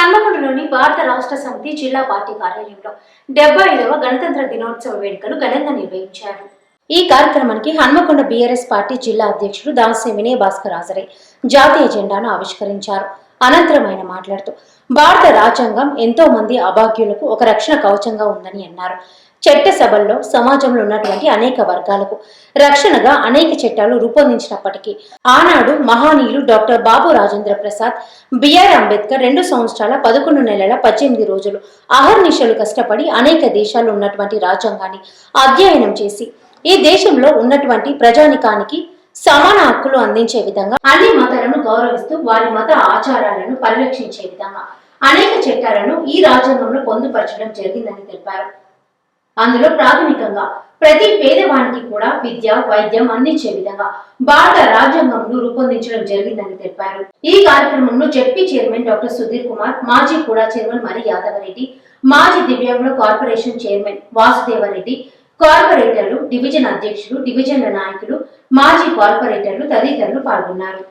హన్మకొండలోని భారత రాష్ట్ర సమితి జిల్లా పార్టీ కార్యాలయంలో డెబ్బై ఐదవ గణతంత్ర దినోత్సవ వేడుకలు ఘనంగా నిర్వహించారు. ఈ కార్యక్రమానికి హన్మకొండ బీఆర్ఎస్ పార్టీ జిల్లా అధ్యక్షుడు దాసే వినయ భాస్కర్ హాజరై జాతీయ జెండాను ఆవిష్కరించారు. అనంతరం ఆయన మాట్లాడుతూ భారత రాజ్యాంగం ఎంతో మంది అభాగ్యులకు ఒక రక్షణ కవచంగా ఉందని అన్నారు. చట్టసభల్లో సమాజంలో ఉన్నటువంటి అనేక వర్గాలకు రక్షణగా అనేక చట్టాలు రూపొందించినప్పటికీ ఆనాడు మహానీయులు doctor Babu Rajendra Prasad B R Ambedkar రెండు సంవత్సరాల పదకొండు నెలల పద్దెనిమిది రోజులు అహర్నిశలు కష్టపడి అనేక దేశాలు ఉన్నటువంటి రాజ్యాంగాన్ని అధ్యయనం చేసి ఈ దేశంలో ఉన్నటువంటి ప్రజానికానికి సమాన హక్కులు అందించే విధంగా అన్ని మతాలను గౌరవిస్తూ వారి మత ఆచారాలను పరిరక్షించే విధంగా అనేక చట్టాలను ఈ రాజ్యాంగంలో పొందుపరచడం జరిగిందని తెలిపారు. అందులో ప్రాథమికంగా ప్రతి పేదవానికి కూడా విద్య వైద్యం అందించే విధంగా భారత రాజ్యాంగంను రూపొందించడం జరిగిందని తెలిపారు. ఈ కార్యక్రమంలో ZP chairman doctor Sudhir Kumar మాజీ కూడా చైర్మన్ మరి యాదవరెడ్డి మాజీ దివ్యాంగుల కార్పొరేషన్ చైర్మన్ వాసుదేవరెడ్డి కార్పొరేటర్లు డివిజన్ అధ్యక్షులు డివిజన్ల నాయకులు మాజీ కార్పొరేటర్లు తదితరులు పాల్గొన్నారు.